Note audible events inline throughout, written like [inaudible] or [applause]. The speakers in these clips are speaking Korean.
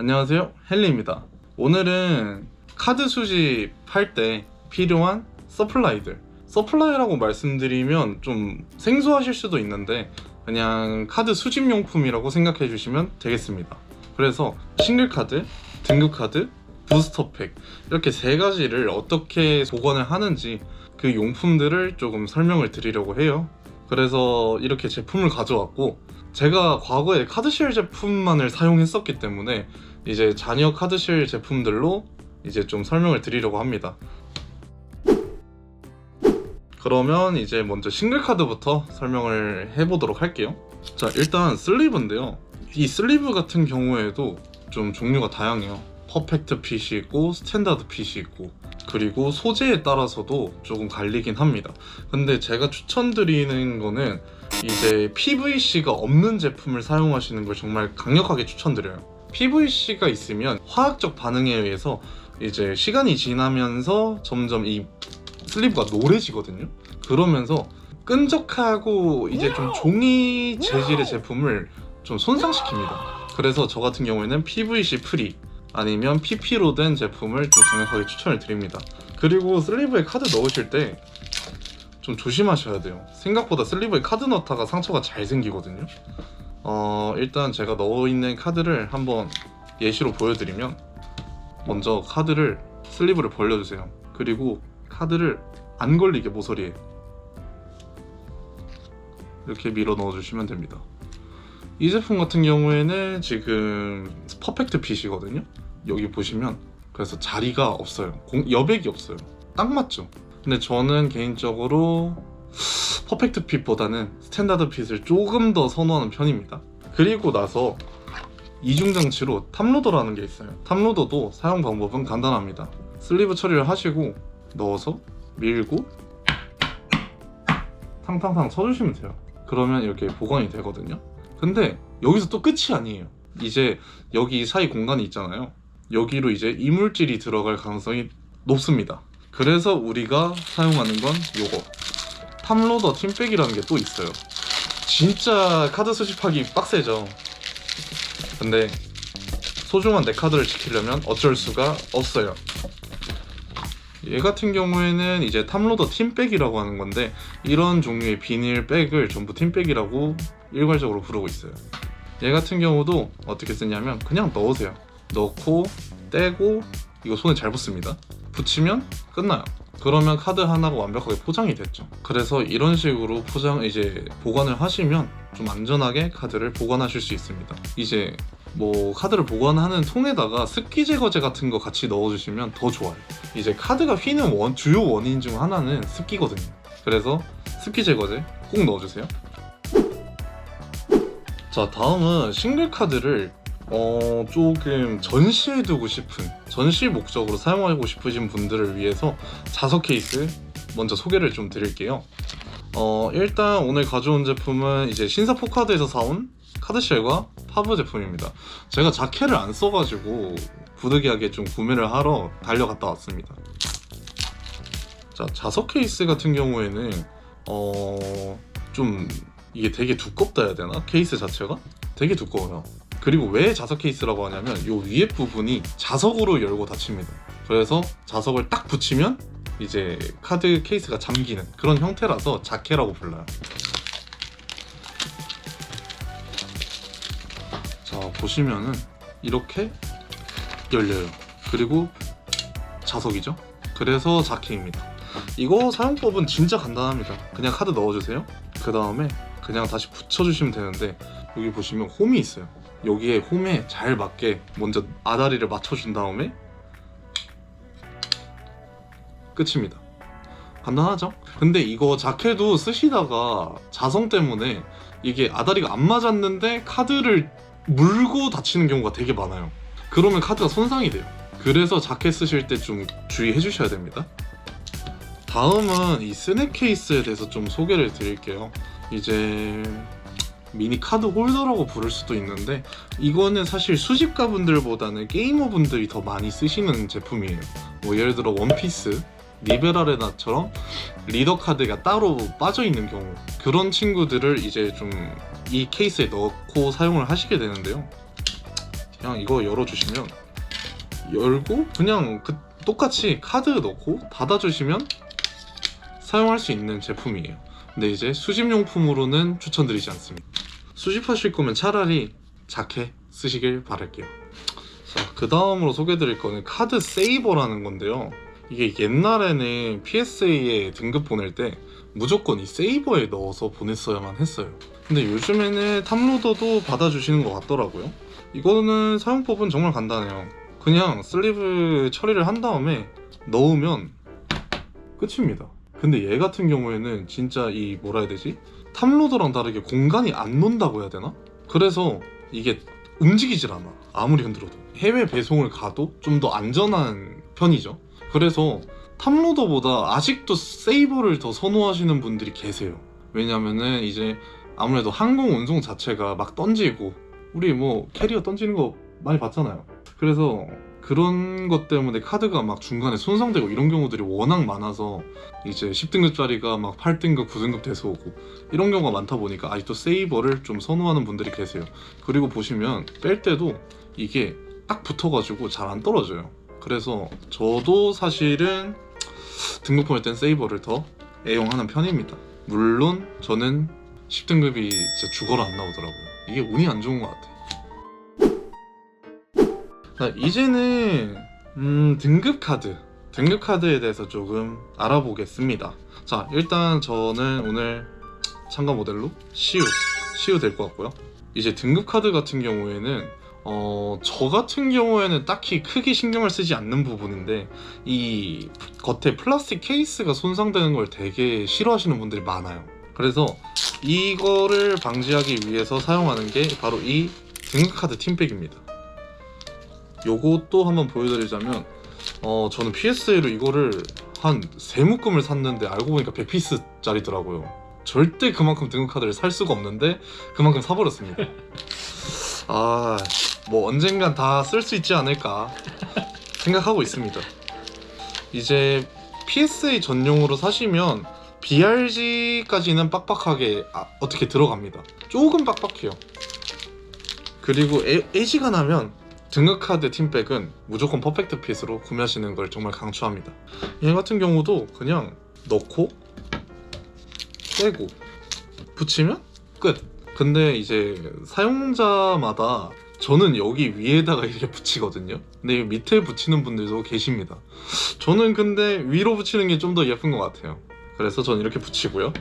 안녕하세요. 헨리입니다. 오늘은 카드 수집할 때 필요한 서플라이들. 서플라이라고 말씀드리면 좀 생소하실 수도 있는데 그냥 카드 수집용품이라고 생각해 주시면 되겠습니다. 그래서 싱글 카드, 등급 카드, 부스터 팩 이렇게 세 가지를 어떻게 보관을 하는지 그 용품들을 조금 설명을 드리려고 해요. 그래서 이렇게 제품을 가져왔고 제가 과거에 카드실 제품만을 사용했었기 때문에 이제 자녀 카드실 제품들로 이제 좀 설명을 드리려고 합니다. 그러면 이제 먼저 싱글 카드부터 설명을 해보도록 할게요. 자, 일단 슬리브인데요. 이 슬리브 같은 경우에도 좀 종류가 다양해요. 퍼펙트 핏이 있고 스탠다드 핏이 있고 그리고 소재에 따라서도 조금 갈리긴 합니다. 근데 제가 추천드리는 거는 이제 PVC가 없는 제품을 사용하시는 걸 정말 강력하게 추천드려요. PVC가 있으면 화학적 반응에 의해서 이제 시간이 지나면서 점점 이 슬리브가 노래지거든요. 그러면서 끈적하고 이제 좀 종이 재질의 제품을 좀 손상시킵니다. 그래서 저 같은 경우에는 PVC 프리 아니면 PP로 된 제품을 좀 강력하게 추천을 드립니다. 그리고 슬리브에 카드 넣으실 때 좀 조심하셔야 돼요. 생각보다 슬리브에 카드 넣다가 상처가 잘 생기거든요. 어, 일단 제가 넣어 있는 카드를 한번 예시로 보여드리면 먼저 카드를 슬리브를 벌려주세요. 그리고 카드를 안 걸리게 모서리에 이렇게 밀어 넣어주시면 됩니다. 이 제품 같은 경우에는 지금 퍼펙트 핏이거든요. 여기 보시면 그래서 자리가 없어요. 공- 여백이 없어요. 딱 맞죠? 근데 저는 개인적으로 퍼펙트 핏보다는 스탠다드 핏을 조금 더 선호하는 편입니다. 그리고 나서 이중 장치로 탑로더라는 게 있어요. 탑로더도 사용 방법은 간단합니다. 슬리브 처리를 하시고 넣어서 밀고 탕탕탕 쳐주시면 돼요. 그러면 이렇게 보관이 되거든요. 근데 여기서 또 끝이 아니에요. 이제 여기 사이 공간이 있잖아요. 여기로 이제 이물질이 들어갈 가능성이 높습니다. 그래서 우리가 사용하는 건 요거 탑로더 팀백이라는 게 또 있어요. 진짜 카드 수집하기 빡세죠. 근데 소중한 내 카드를 지키려면 어쩔 수가 없어요. 얘 같은 경우에는 이제 탑로더 팀백이라고 하는 건데 이런 종류의 비닐 백을 전부 팀백이라고 일괄적으로 부르고 있어요. 얘 같은 경우도 어떻게 쓰냐면 그냥 넣으세요. 넣고 떼고 이거 손에 잘 붙습니다. 붙이면 끝나요. 그러면 카드 하나가 완벽하게 포장이 됐죠. 그래서 이런 식으로 포장 이제 보관을 하시면 좀 안전하게 카드를 보관하실 수 있습니다. 이제 뭐 카드를 보관하는 통에다가 습기 제거제 같은 거 같이 넣어주시면 더 좋아요. 이제 카드가 휘는 원, 주요 원인 중 하나는 습기거든요. 그래서 습기 제거제 꼭 넣어주세요. 자 다음은 싱글 카드를 어 조금 전시해 두고 싶은 전시 목적으로 사용하고 싶으신 분들을 위해서 자석 케이스 먼저 소개를 좀 드릴게요. 어 일단 오늘 가져온 제품은 이제 신사 포카드에서 사온 카드쉘과 파브 제품입니다. 제가 자켓을 안 써가지고 부득이하게 좀 구매를 하러 달려갔다 왔습니다. 자 자석 케이스 같은 경우에는 어 좀 이게 되게 두껍다 해야 되나 케이스 자체가 되게 두꺼워요. 그리고 왜 자석 케이스라고 하냐면 요 위에 부분이 자석으로 열고 닫힙니다. 그래서 자석을 딱 붙이면 이제 카드 케이스가 잠기는 그런 형태라서 자켓라고 불러요. 자 보시면은 이렇게 열려요. 그리고 자석이죠. 그래서 자켓입니다. 이거 사용법은 진짜 간단합니다. 그냥 카드 넣어주세요. 그 다음에 그냥 다시 붙여주시면 되는데 여기 보시면 홈이 있어요. 여기에 홈에 잘 맞게 먼저 아다리를 맞춰준 다음에 끝입니다. 간단하죠? 근데 이거 자켓도 쓰시다가 자성 때문에 이게 아다리가 안 맞았는데 카드를 물고 다치는 경우가 되게 많아요. 그러면 카드가 손상이 돼요. 그래서 자켓 쓰실 때 좀 주의해 주셔야 됩니다. 다음은 이 스냅 케이스에 대해서 좀 소개를 드릴게요. 이제 미니 카드 홀더라고 부를 수도 있는데 이거는 사실 수집가 분들보다는 게이머 분들이 더 많이 쓰시는 제품이에요. 뭐 예를 들어 원피스, 리베라레나처럼 리더 카드가 따로 빠져 있는 경우 그런 친구들을 이제 좀 이 케이스에 넣고 사용을 하시게 되는데요. 그냥 이거 열어주시면 열고 그냥 그 똑같이 카드 넣고 닫아주시면 사용할 수 있는 제품이에요. 근데 이제 수집용품으로는 추천드리지 않습니다. 수집하실 거면 차라리 자켓 쓰시길 바랄게요. 자, 그 다음으로 소개해드릴 거는 카드 세이버라는 건데요. 이게 옛날에는 PSA에 등급 보낼 때 무조건 이 세이버에 넣어서 보냈어야만 했어요. 근데 요즘에는 탑로더도 받아주시는 것 같더라고요. 이거는 사용법은 정말 간단해요. 그냥 슬리브 처리를 한 다음에 넣으면 끝입니다. 근데 얘 같은 경우에는 진짜 이 뭐라 해야 되지? 탑로더랑 다르게 공간이 안 논다고 해야 되나? 그래서 이게 움직이질 않아. 아무리 흔들어도. 해외 배송을 가도 좀 더 안전한 편이죠. 그래서 탑로더보다 아직도 세이버를 더 선호하시는 분들이 계세요. 왜냐면은 이제 아무래도 항공 운송 자체가 막 던지고 우리 뭐 캐리어 던지는 거 많이 봤잖아요. 그래서 그런 것 때문에 카드가 막 중간에 손상되고 이런 경우들이 워낙 많아서 이제 10등급짜리가 막 8등급, 9등급 돼서 오고 이런 경우가 많다 보니까 아직도 세이버를 좀 선호하는 분들이 계세요. 그리고 보시면 뺄 때도 이게 딱 붙어가지고 잘 안 떨어져요. 그래서 저도 사실은 보낼 땐 세이버를 더 애용하는 편입니다. 물론 저는 10등급이 진짜 죽어라 안 나오더라고요. 이게 운이 안 좋은 것 같아요. 자, 이제는 음, 등급 카드, 등급 카드에 대해서 조금 알아보겠습니다. 자, 일단 저는 오늘 참가 모델로 시우, 시우 될 것 같고요. 이제 등급 카드 같은 경우에는 어, 저 같은 경우에는 딱히 크게 신경을 쓰지 않는 부분인데 이 겉에 플라스틱 케이스가 손상되는 걸 되게 싫어하시는 분들이 많아요. 그래서 이거를 방지하기 위해서 사용하는 게 바로 이 등급 카드 팀백입니다. 요것도 한번 보여드리자면 어 저는 PSA로 이거를 한 세 묶음을 샀는데 알고 보니까 100피스짜리더라고요. 절대 그만큼 등급 카드를 살 수가 없는데 그만큼 사버렸습니다. [laughs] 아, 뭐 언젠간 다 쓸 수 있지 않을까 생각하고 있습니다. 이제 PSA 전용으로 사시면 BRG까지는 빡빡하게 아, 어떻게 들어갑니다. 조금 빡빡해요. 그리고 애, 애지가 나면 등급 카드 팀백은 무조건 퍼펙트 핏으로 구매하시는 걸 정말 강추합니다. 얘 같은 경우도 그냥 넣고 떼고 붙이면 끝. 근데 이제 사용자마다 저는 여기 위에다가 이렇게 붙이거든요. 근데 이 밑에 붙이는 분들도 계십니다. 저는 근데 위로 붙이는 게 좀 더 예쁜 것 같아요. 그래서 저는 이렇게 붙이고요.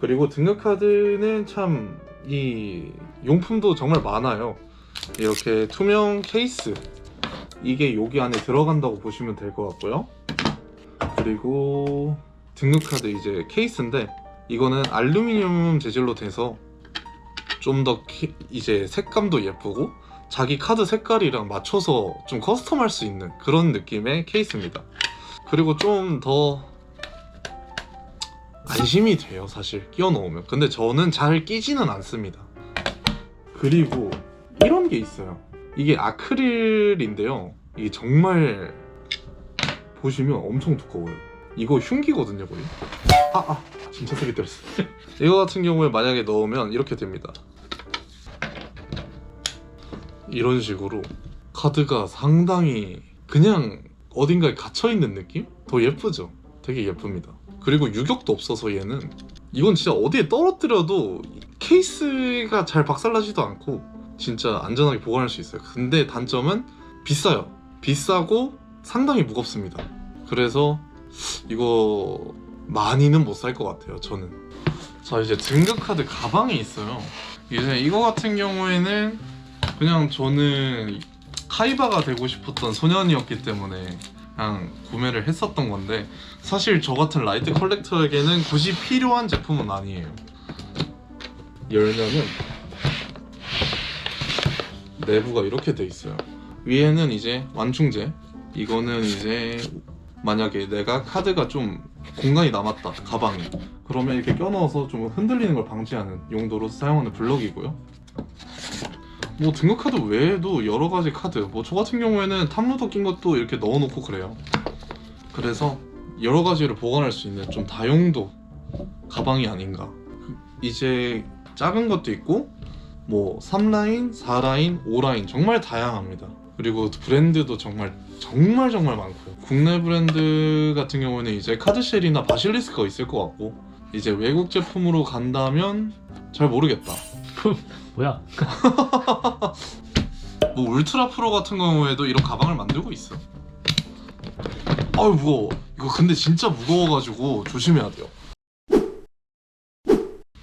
그리고 등급 카드는 참 이 용품도 정말 많아요. 이렇게 투명 케이스 이게 여기 안에 들어간다고 보시면 될 것 같고요. 그리고 등급 카드 이제 케이스인데 이거는 알루미늄 재질로 돼서 좀 더 이제 색감도 예쁘고 자기 카드 색깔이랑 맞춰서 좀 커스텀할 수 있는 그런 느낌의 케이스입니다. 그리고 좀 더 안심이 돼요, 사실 끼워 넣으면. 근데 저는 잘 끼지는 않습니다. 그리고 이런 게 있어요. 이게 아크릴인데요. 이게 정말 보시면 엄청 두꺼워요. 이거 흉기거든요, 거의. 아, 아, 진짜 세게 때렸어. [laughs] 이거 같은 경우에 만약에 넣으면 이렇게 됩니다. 이런 식으로 카드가 상당히 그냥 어딘가에 갇혀 있는 느낌? 더 예쁘죠? 되게 예쁩니다. 그리고 유격도 없어서 얘는 이건 진짜 어디에 떨어뜨려도 케이스가 잘 박살나지도 않고 진짜 안전하게 보관할 수 있어요. 근데 단점은 비싸요. 비싸고 상당히 무겁습니다. 그래서 이거 많이는 못 살 것 같아요. 저는. 자 이제 등급 카드 가방이 있어요. 이제 이거 같은 경우에는 그냥 저는 카이바가 되고 싶었던 소년이었기 때문에 그냥 구매를 했었던 건데 사실 저 같은 라이트 컬렉터에게는 굳이 필요한 제품은 아니에요. 열면은 내부가 이렇게 돼 있어요. 위에는 이제 완충제. 이거는 이제 만약에 내가 카드가 좀 공간이 남았다 가방에 그러면 이렇게 껴넣어서 좀 흔들리는 걸 방지하는 용도로 사용하는 블럭이고요. 뭐 등급 카드 외에도 여러 가지 카드 뭐 저 같은 경우에는 탑로더 낀 것도 이렇게 넣어놓고 그래요. 그래서 여러 가지를 보관할 수 있는 좀 다용도 가방이 아닌가. 이제 작은 것도 있고 뭐 3라인, 4라인, 5라인 정말 다양합니다. 그리고 브랜드도 정말 정말 정말 많고요. 국내 브랜드 같은 경우는 이제 카드쉘이나 바실리스크가 있을 것 같고 이제 외국 제품으로 간다면 잘 모르겠다. [laughs] 뭐야? [laughs] 뭐 울트라 프로 같은 경우에도 이런 가방을 만들고 있어. 아유 무거워. 이거 근데 진짜 무거워가지고 조심해야 돼요.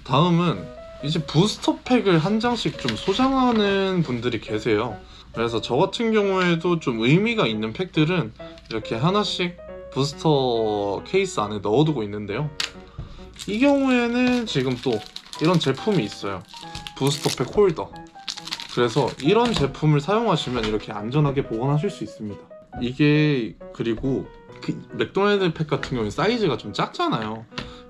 다음은 이제 부스터 팩을 한 장씩 좀 소장하는 분들이 계세요. 그래서 저 같은 경우에도 좀 의미가 있는 팩들은 이렇게 하나씩 부스터 케이스 안에 넣어두고 있는데요. 이 경우에는 지금 또 이런 제품이 있어요. 부스터 팩 홀더. 그래서 이런 제품을 사용하시면 이렇게 안전하게 보관하실 수 있습니다. 이게 그리고 그 맥도날드 팩 같은 경우에 사이즈가 좀 작잖아요.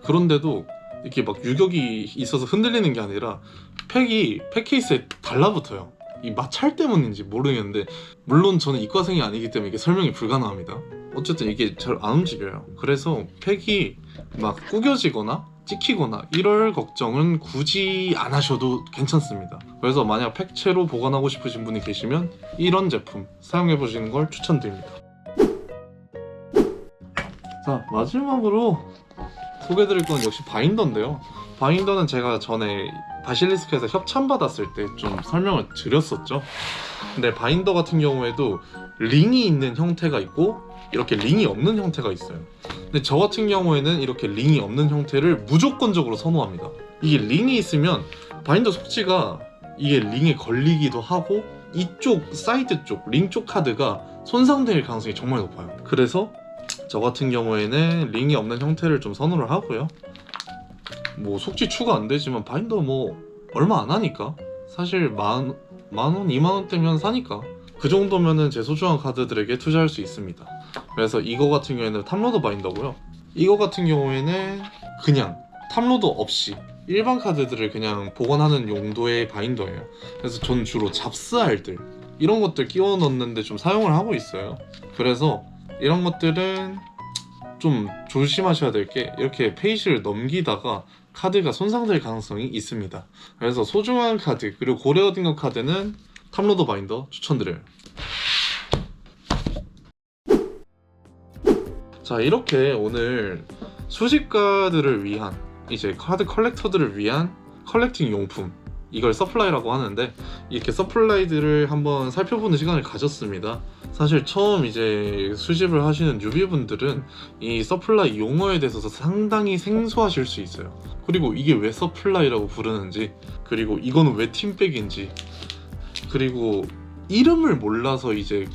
그런데도 이렇게 막 유격이 있어서 흔들리는 게 아니라 팩이 팩 케이스에 달라붙어요. 이 마찰 때문인지 모르겠는데 물론 저는 이과생이 아니기 때문에 이게 설명이 불가능합니다. 어쨌든 이게 잘 안 움직여요. 그래서 팩이 막 구겨지거나 찍히거나 이럴 걱정은 굳이 안 하셔도 괜찮습니다. 그래서 만약 팩채로 보관하고 싶으신 분이 계시면 이런 제품 사용해 보시는 걸 추천드립니다. 자 마지막으로 소개드릴 건 역시 바인더인데요. 바인더는 제가 전에 바실리스크에서 협찬 받았을 때 좀 설명을 드렸었죠. 근데 바인더 같은 경우에도 링이 있는 형태가 있고 이렇게 링이 없는 형태가 있어요. 근데 저 같은 경우에는 이렇게 링이 없는 형태를 무조건적으로 선호합니다. 이게 링이 있으면 바인더 속지가 이게 링에 걸리기도 하고 이쪽 사이드 쪽, 링 쪽 카드가 손상될 가능성이 정말 높아요. 그래서 저 같은 경우에는 링이 없는 형태를 좀 선호를 하고요. 뭐 속지 추가 안 되지만 바인더 뭐 얼마 안 하니까 사실 만, 만 원, 이만 원대면 사니까 그 정도면은 제 소중한 카드들에게 투자할 수 있습니다. 그래서 이거 같은 경우에는 탑로더 바인더고요. 이거 같은 경우에는 그냥 탑로더 없이 일반 카드들을 그냥 보관하는 용도의 바인더예요. 그래서 전 주로 잡스알들 이런 것들 끼워 넣는데 좀 사용을 하고 있어요. 그래서 이런 것들은 좀 조심하셔야 될 게 이렇게 페이지를 넘기다가 카드가 손상될 가능성이 있습니다. 그래서 소중한 카드 그리고 고래 어딘가 카드는 탑로더 바인더 추천드려요. 자 이렇게 오늘 수집가들을 위한 이제 카드 컬렉터들을 위한 컬렉팅 용품 이걸 서플라이라고 하는데 이렇게 서플라이들을 한번 살펴보는 시간을 가졌습니다. 사실 처음 이제 수집을 하시는 뉴비분들은 이 서플라이 용어에 대해서 상당히 생소하실 수 있어요. 그리고 이게 왜 서플라이라고 부르는지, 그리고 이거는 왜 팀백인지, 그리고 이름을 몰라서 이제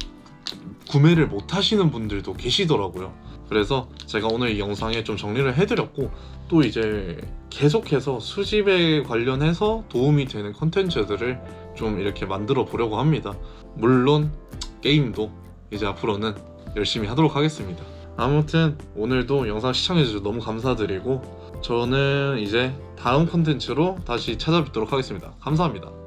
구매를 못 하시는 분들도 계시더라고요. 그래서 제가 오늘 이 영상에 좀 정리를 해드렸고 또 이제 계속해서 수집에 관련해서 도움이 되는 컨텐츠들을 좀 이렇게 만들어 보려고 합니다. 물론 게임도 이제 앞으로는 열심히 하도록 하겠습니다. 아무튼 오늘도 영상 시청해주셔서 너무 감사드리고 저는 이제 다음 컨텐츠로 다시 찾아뵙도록 하겠습니다. 감사합니다.